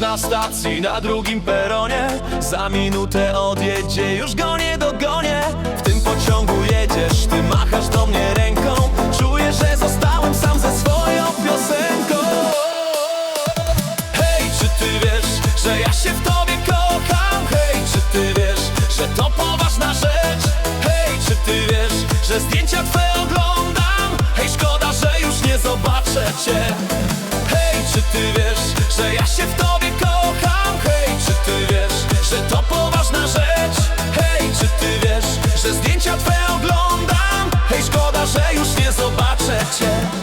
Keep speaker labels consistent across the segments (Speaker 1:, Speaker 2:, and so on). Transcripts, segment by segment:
Speaker 1: na stacji, na drugim peronie Za minutę odjedzie, już go nie dogonię W tym pociągu jedziesz, ty machasz do mnie ręką Czuję, że zostałem sam ze swoją piosenką Hej, czy ty wiesz, że ja się w tobie kocham? Hej, czy ty wiesz, że to poważna rzecz? Hej, czy ty wiesz, że zdjęcia twe oglądam? Hej, szkoda, że już nie zobaczę cię że już nie zobaczę cię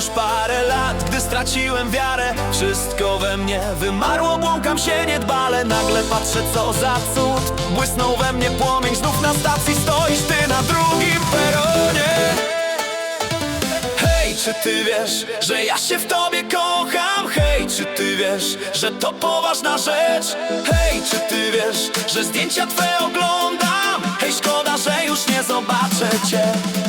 Speaker 1: już parę lat, gdy straciłem wiarę Wszystko we mnie wymarło, błąkam się niedbale Nagle patrzę co za cud Błysnął we mnie płomień, znów na stacji stoisz ty na drugim peronie Hej, czy ty wiesz, że ja się w tobie kocham? Hej, czy ty wiesz, że to poważna rzecz? Hej, czy ty wiesz, że zdjęcia twe oglądam? Hej, szkoda, że już nie zobaczę cię